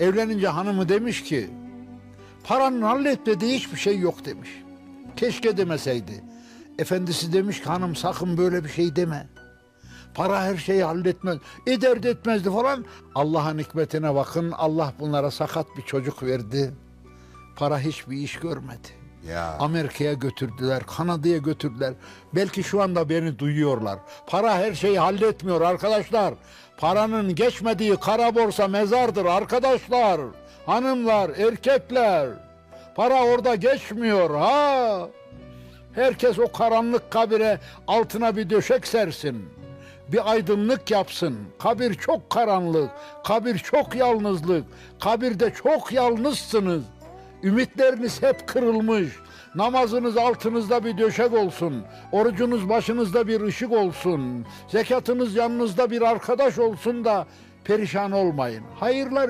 Evlenince hanımı demiş ki paranın halletmediği hiçbir şey yok demiş. Keşke demeseydi. Efendisi demiş ki hanım sakın böyle bir şey deme. Para her şeyi halletmez. Eder de etmezdi falan. Allah'ın hikmetine bakın. Allah bunlara sakat bir çocuk verdi. Para hiçbir iş görmedi. Ya. Amerika'ya götürdüler, Kanada'ya götürdüler. Belki şu anda beni duyuyorlar. Para her şeyi halletmiyor arkadaşlar. Paranın geçmediği kara borsa mezardır arkadaşlar. Hanımlar, erkekler. Para orada geçmiyor ha. Herkes o karanlık kabire altına bir döşek sersin. Bir aydınlık yapsın. Kabir çok karanlık. Kabir çok yalnızlık. Kabirde çok yalnızsınız. Ümitleriniz hep kırılmış. Namazınız altınızda bir döşek olsun. Orucunuz başınızda bir ışık olsun. Zekatınız yanınızda bir arkadaş olsun da perişan olmayın. Hayırlar